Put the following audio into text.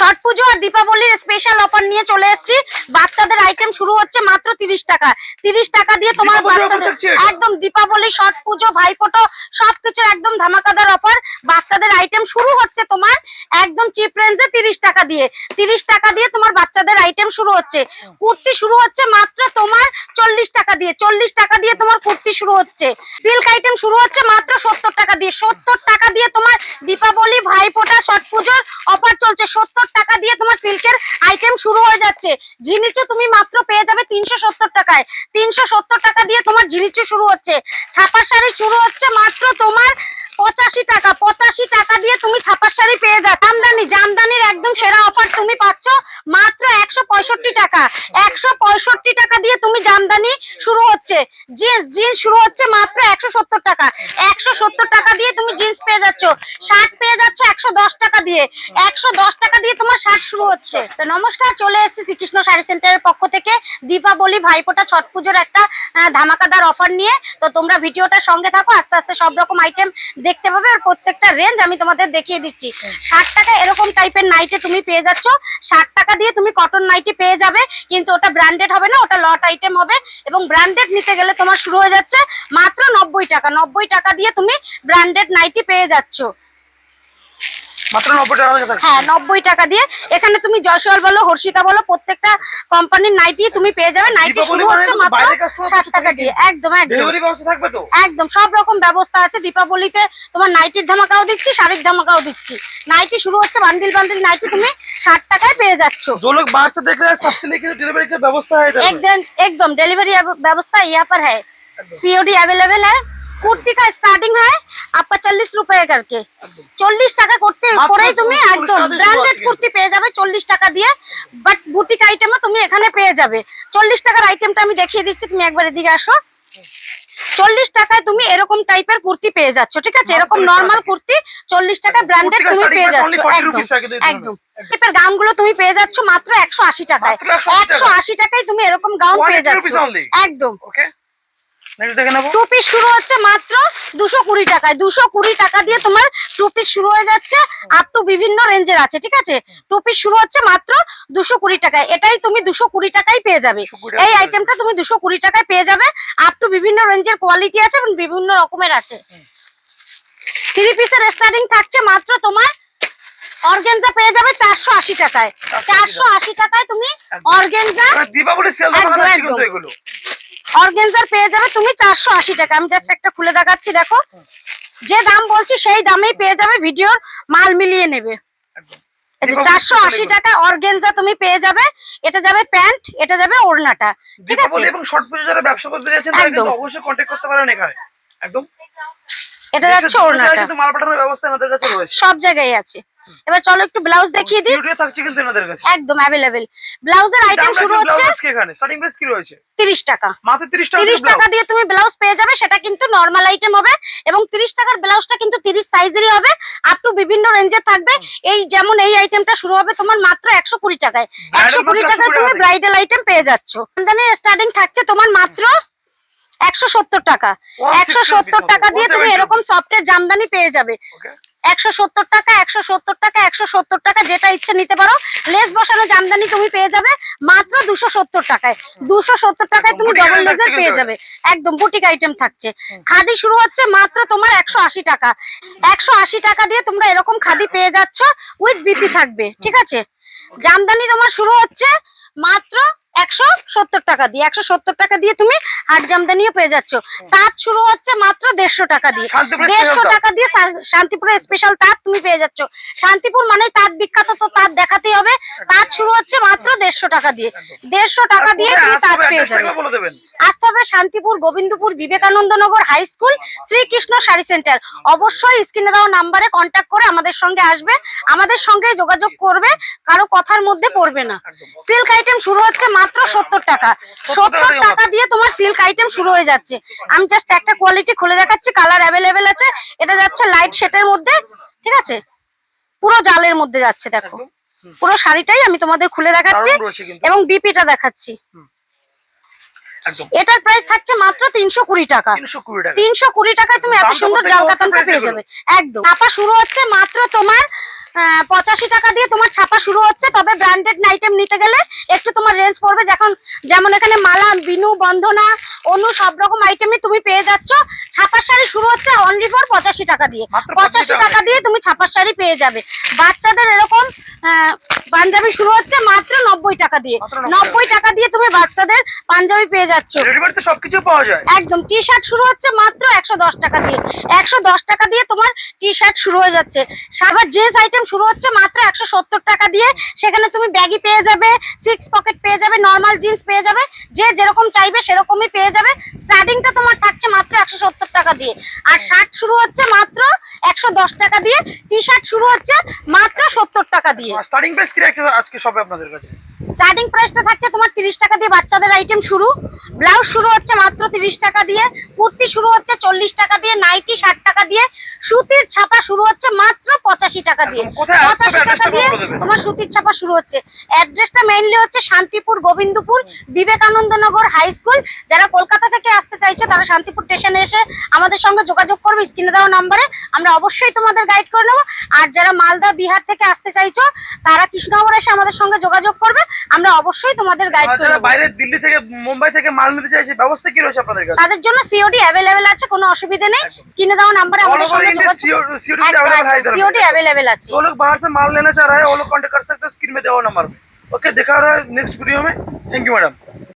ছট পুজো আর দীপাবলির special offer নিয়ে চলে এসেছি। বাচ্চাদের আইটেম শুরু হচ্ছে মাত্র তিরিশ টাকা। তিরিশ টাকা দিয়ে তোমার বাচ্চাদের একদম দীপাবলি ছট পুজো ভাইফোঁটো সবকিছুর একদম ধামাকাদার অফার বাচ্চাদের আইটেম শুরু হচ্ছে তোমার একদম চিপ রেঞ্জে তিরিশ টাকা দিয়ে। তিরিশ টাকা দিয়ে তোমার বাচ্চাদের আইটেম শুরু হচ্ছে। কুর্তি শুরু হচ্ছে মাত্র তোমার চল্লিশ টাকা দিয়ে। চল্লিশ টাকা দিয়ে তোমার কুর্তি শুরু হচ্ছে। সিল্ক আইটেম শুরু হচ্ছে মাত্র সত্তর টাকা দিয়ে। সত্তর টাকা দিয়ে তোমার দীপাবলি ভাইফোঁটা ছট পুজোর অফার চলছে। সত্তর টাকা দিয়ে তোমার সিল্কের আইটেম শুরু হয়ে যাচ্ছে। ঝিনিচু তুমি মাত্র পেয়ে যাবে তিনশো সত্তর টাকায়। তিনশো সত্তর টাকা দিয়ে তোমার ঝিনিচু শুরু হচ্ছে। ছাপার শাড়ি শুরু হচ্ছে মাত্র তোমার পঁচাশি টাকা পঁচাশি টাকা দিয়ে তুমি ছাপার শাড়ি পেয়ে যাও জামদানি, জামদানির একদম সেরা অফার তুমি পাচ্ছ মাত্র একশো পঁয়ষট্টি টাকা। একশো পঁয়ষট্টি টাকা দিয়ে তুমি জামদানি শুরু হচ্ছে। জিন্স জিন্স শুরু হচ্ছে মাত্র একশো সত্তর টাকা। একশো সত্তর টাকা দিয়ে তুমি জিন্স পেয়ে যাচ্ছ। শার্ট পেয়ে যাচ্ছ একশো দশ টাকা দিয়ে। একশো দশ টাকা দিয়ে তোমার শার্ট শুরু হচ্ছে। তো নমস্কার, চলে এসেছি শ্রীকৃষ্ণ শাড়ি সেন্টারের পক্ষ থেকে দীপাবলি ভাইফোঁটা ছট পুজোর একটা ধামাকাদার অফার নিয়ে। তো তোমরা ভিডিওটার সঙ্গে থাকো, আস্তে আস্তে সব রকম আইটেম দেখতে পাবে আর প্রত্যেকটা রেঞ্জ আমি তোমাদের দেখিয়ে দিচ্ছি। ষাট টাকা এরকম টাইপের নাইটে তুমি পেয়ে যাচ্ছ। ষাট টাকা দিয়ে তুমি কটন নাইটি পেয়ে যাবে, কিন্তু ওটা ব্র্যান্ডেড হবে না, ওটা লট আইটেম হবে এবং ব্র্যান্ডেড নিতে গেলে তোমার শুরু হয়ে যাচ্ছে মাত্র নব্বই টাকা। নব্বই টাকা দিয়ে তুমি ব্র্যান্ডেড নাইটি পেয়ে যাচ্ছ মাত্র নব্বই টাকা থেকে থাকছে হ্যাঁ নব্বই টাকা দিয়ে। এখানে তুমি হর্ষিতা প্রত্যেকটা কোম্পানির নাইটি তুমি পেয়ে যাবে। নাইটি শুরু হচ্ছে মাত্র ষাট টাকা দিয়ে। একদম একদম। একদম সব রকম ব্যবস্থা আছে। দীপাবলিতে তোমার নাইটির ধামাকাও দিচ্ছি শাড়ির ধামাকাও দিচ্ছি। নাইটি শুরু হচ্ছে বান্ডিল বান্ডিল নাইটি তুমি ষাট টাকায় পেয়ে যাচ্ছ। একদম ডেলিভারি ব্যবস্থা ইয়াপার হ্যাঁ। সিওডি অ্যাভেলেবেল হ্যাঁ কিন্তু डिलीवरी की व्यवस्था है इधर में। एकदम एकदम डिलीवरी व्यवस्था यहाँ पर है सीओडी अवेलेबल है कुर्ती का स्टार्टिंग है आपका चल्लिस रुपए करके চল্লিশ টাকা করতে মাত্র করেই তুমি 40 একদম টাকা দিয়ে শুরু ব্র্যান্ডেড আছে কুর্তি পেয়ে যাবে চল্লিশ টাকা দিয়ে বাট বুটিক আইটেমও তুমি এখানে পেয়ে যাবে চল্লিশ টাকার আইটেমটা আমি দেখিয়ে দিচ্ছি তুমি একবার এদিকে আসো চল্লিশ টাকায় তুমি এরকম টাইপের কুর্তি পেয়ে যাচ্ছ ঠিক আছে এরকম মাত্র 40 নর্মাল টাকা। কুর্তি চল্লিশ টাকা ব্র্যান্ডেড কুর্তি তুমি का starting পেয়ে price only যাচ্ছ 40 একদম rupees টাকা দিয়ে দিতে একদম হবে। টাইপের গাউন গুলো তুমি পেয়ে যাচ্ছ মাত্র একশো আশি টাকায় মাত্র 180 একশো আশি টাকায় তুমি এরকম গাউন পেয়ে 180 যাচ্ছ rupees only। একদম টু পিস শুরু হচ্ছে মাত্র দুশো কুড়ি টাকায়। দুশো কুড়ি টাকা দিয়ে তোমার টু পিস শুরু হয়ে যাচ্ছে আপ টু বিভিন্ন রেঞ্জের আছে ঠিক আছে? টু পিস শুরু হচ্ছে মাত্র দুশো কুড়ি টাকায়। এটাই তুমি দুশো কুড়ি টাকায় পেয়ে যাবে। এই আইটেমটা তুমি দুশো কুড়ি টাকায় পেয়ে যাবে আপ টু বিভিন্ন রেঞ্জের কোয়ালিটি আছে এবং বিভিন্ন রকমের আছে। থ্রি পিসের স্টার্টিং থাকছে মাত্র তোমার অর্গেনজা পেয়ে যাবে চারশো আশি টাকায়। চারশো আশি টাকায় তুমি অর্গেনজা দীপাবলি সেল অর্গেনজার পেয়ে যাবে তুমি চারশো আশি টাকা। আমি জাস্ট একটা খুলে দেখাচ্ছি দেখো। যে দাম বলছি সেই দামেই পেয়ে যাবে ভিডিওর মাল মিলিয়ে নেবে। চারশো আশি টাকা অর্গেনজা তুমি পেয়ে যাবে। এটা যাবে প্যান্ট এটা যাবে ওড়নাটা। ঠিক আছে? এবং শর্ট পুজো যারা ব্যবসা করতে যাচ্ছেন তারা কিন্তু অবশ্যই কন্ট্যাক্ট করতে পারেন এখানে। একদম। এটা যাচ্ছে ওড়নাটা। কিন্তু মাল পাঠানোর ব্যবস্থা আমাদের কাছে রয়েছে। সব জায়গায় আছে। এবার চলো একটু ব্লাউজ দেখিয়ে দিই। সিউটিও থাকছে কিন্তু এনাদের কাছে। একদম অ্যাভেলেবেল ব্লাউজের আইটেম শুরু হচ্ছে আজকে এখানে। স্টার্টিং প্রাইস কি রয়েছে? তিরিশ টাকা। মাত্র 30 টাকা তিরিশ টাকা দিয়ে তুমি ব্লাউজ পেয়ে যাবে সেটা কিন্তু নর্মাল আইটেম হবে। এবং তিরিশ টাকার ব্লাউজটা কিন্তু তিরিশ সাইজেরই হবে আপ টু বিভিন্ন রেঞ্জে থাকবে। এই যেমন এই আইটেমটা শুরু হবে তোমার মাত্র একশো কুড়ি টাকায়। Bridal একশো কুড়ি মাত্র টাকায় তুমি ব্রাইডাল আইটেম পেয়ে যাচ্ছ। আমদানির স্টার্টিং থাকছে তোমার মাত্র একশো সত্তর টাকা। 160 একশো সত্তর টাকা দিয়ে তুমি এরকম সফটের জামদানি পেয়ে যাবে। একশো সত্তর টাকা একশো সত্তর টাকা একশো সত্তর টাকা যেটা ইচ্ছে নিতে পারো। লেস বসানো জামদানি তুমি পেয়ে যাবে মাত্র দুশো সত্তর টাকায়। দুশো সত্তর টাকায় তুমি ডবল item পেয়ে যাবে। একদম বুটিক আইটেম থাকছে। খাদি শুরু হচ্ছে মাত্র তোমার একশো আশি টাকা। একশো আশি টাকা দিয়ে তোমরা এরকম খাদি পেয়ে যাচ্ছ উইথ বিপি থাকবে ঠিক আছে? জামদানি তোমার শুরু হচ্ছে মাত্র একশো সত্তর টাকা দিয়ে একশো সত্তর টাকা দিয়ে তুমি হাট জামদানিও পেয়ে যাচ্ছ। তাঁত শুরু হচ্ছে মাত্র দেড়শো টাকা দিয়ে। দেড়শো তাঁত। টাকা দিয়ে শান্তিপুরের স্পেশাল তাঁত তুমি পেয়ে যাচ্ছ। শান্তিপুর মানে তাঁত বিখ্যাত তো তাঁত দেখাতেই হবে। তাঁত শুরু হচ্ছে মাত্র দেড়শো টাকা দিয়ে। দেড়শো টাকা দিয়ে তুমি তাঁত পেয়ে যাবে। আসতে হবে Shantipur Gobindapur Vivekananda Nagar high school Srikrishna sari centre. অবশ্যই স্ক্রিনে দেওয়া নাম্বারে কন্ট্যাক্ট করে আমাদের সঙ্গে আসবে। আমাদের সঙ্গে যোগাযোগ করবে কারও কথার মধ্যে পড়বে না। সিল্ক আইটেম শুরু হচ্ছে মাত্র সত্তর টাকা। সত্তর টাকা দিয়ে তোমার সিল্ক আইটেম শুরু হয়ে যাচ্ছে। আমি জাস্ট একটা কোয়ালিটি খুলে দেখাচ্ছি কালার অ্যাভেলেবেল আছে। এটা যাচ্ছে লাইট শেডের মধ্যে ঠিক আছে? পুরো জালের মধ্যে যাচ্ছে দেখো। পুরো শাড়িটাই আমি তোমাদের খুলে দেখাচ্ছি এবং বিপিটা দেখাচ্ছি। এটার প্রাইস থাকছে মাত্র তিনশো কুড়ি টাকা। তিনশো কুড়ি টাকা। টাকায় তুমি এত সুন্দর জাল কাতানটা পেয়ে যাবে। একদম। ছাপা শুরু হচ্ছে মাত্র তোমার পঁচাশি টাকা দিয়ে তোমার ছাপা শুরু হচ্ছে, তবে ব্র্যান্ডেড আইটেম নিতে গেলে একটু তোমার রেঞ্জ পড়বে। যখন যেমন এখানে মালা, বিনু বন্ধনা অনু সব রকম আইটেমই তুমি পেয়ে যাচ্ছ। ছাপার শাড়ি শুরু হচ্ছে অনলি ফর পঁচাশি টাকা দিয়ে। পঁচাশি টাকা। দিয়ে তুমি ছাপার শাড়ি পেয়ে যাবে। বাচ্চাদের এরকম পাঞ্জাবি শুরু হচ্ছে মাত্র নব্বই টাকা দিয়ে। নব্বই টাকা। দিয়ে তুমি বাচ্চাদের পাঞ্জাবি পেয়ে যাচ্ছ। রেডিমেড সবকিছু পাওয়া যায়। একদম টি শার্ট শুরু হচ্ছে মাত্র একশো দশ টাকা দিয়ে। একশো দশ টাকা দিয়ে তোমার টি শার্ট শুরু হয়ে যাচ্ছে। সাবার জিন্স আইটেম শুরু হচ্ছে মাত্র একশো সত্তর টাকা দিয়ে। সেখানে তুমি ব্যাগি পেয়ে যাবে সিক্স পকেট পেয়ে যাবে নর্মাল জিন্স পেয়ে যাবে, যে যেরকম চাইবে সেরকমই পেয়ে যাবে। স্টার্টিংটা তোমার থাকছে মাত্র একশো সত্তর টাকা দিয়ে। আর শার্ট শুরু হচ্ছে মাত্র একশো দশ টাকা দিয়ে। টি শার্ট শুরু হচ্ছে মাত্র সত্তর টাকা দিয়ে। স্টার্টিং প্রাইস কি আজকে সবে আপনাদের কাছে? স্টার্টিং প্রাইসটা থাকছে তোমার তিরিশ টাকা দিয়ে বাচ্চাদের আইটেম শুরু। ব্লাউজ শুরু হচ্ছে মাত্র তিরিশ টাকা দিয়ে কুর্তি শুরু হচ্ছে চল্লিশ টাকা দিয়ে নাইটি ষাট টাকা দিয়ে সুতির ছাপা শুরু হচ্ছে মাত্র পঁচাশি টাকা দিয়ে। পঁচাশি টাকা দিয়ে তোমার সুতির ছাপা শুরু হচ্ছে। অ্যাড্রেসটা মেইনলি হচ্ছে শান্তিপুর গোবিন্দপুর বিবেকানন্দনগর হাই স্কুল যারা কলকাতা থেকে আসতে চাইছো তারা শান্তিপুর স্টেশনে এসে আমাদের সঙ্গে যোগাযোগ করবে স্ক্রিনে দেওয়া নম্বরে। আমরা অবশ্যই তোমাদের গাইড করে নেব। আর যারা মালদা বিহার থেকে আসতে চাইছো তারা কৃষ্ণনগর এসে আমাদের সঙ্গে যোগাযোগ করবে। আমরা অবশ্যই তোমাদের গাইড আর করে যারা নেবো বাইরে দিল্লি থেকে মুম্বাই থেকে মাল নিতে চাইছে ব্যবস্থা কি রয়েছে আপনাদের কাছে তাদের জন্য সিওডি অ্যাভেলেবেল আছে কোনো অসুবিধে নেই স্ক্রিনে দেওয়া নাম্বারে ऑल আমাদের ओवर সঙ্গে इंडिया যোগাযোগ सीओडी अवेलेबल है इधर সিওডি অ্যাভেলেবেল আছে जो लोग बाहर से माल लेना चाह रहे हैं वो लोग कांटेक्ट कर सकते हैं स्क्रीन में दिया हुआ नंबर पे ओके दिखा रहा है नेक्स्ट वीडियो में थैंक यू मैडम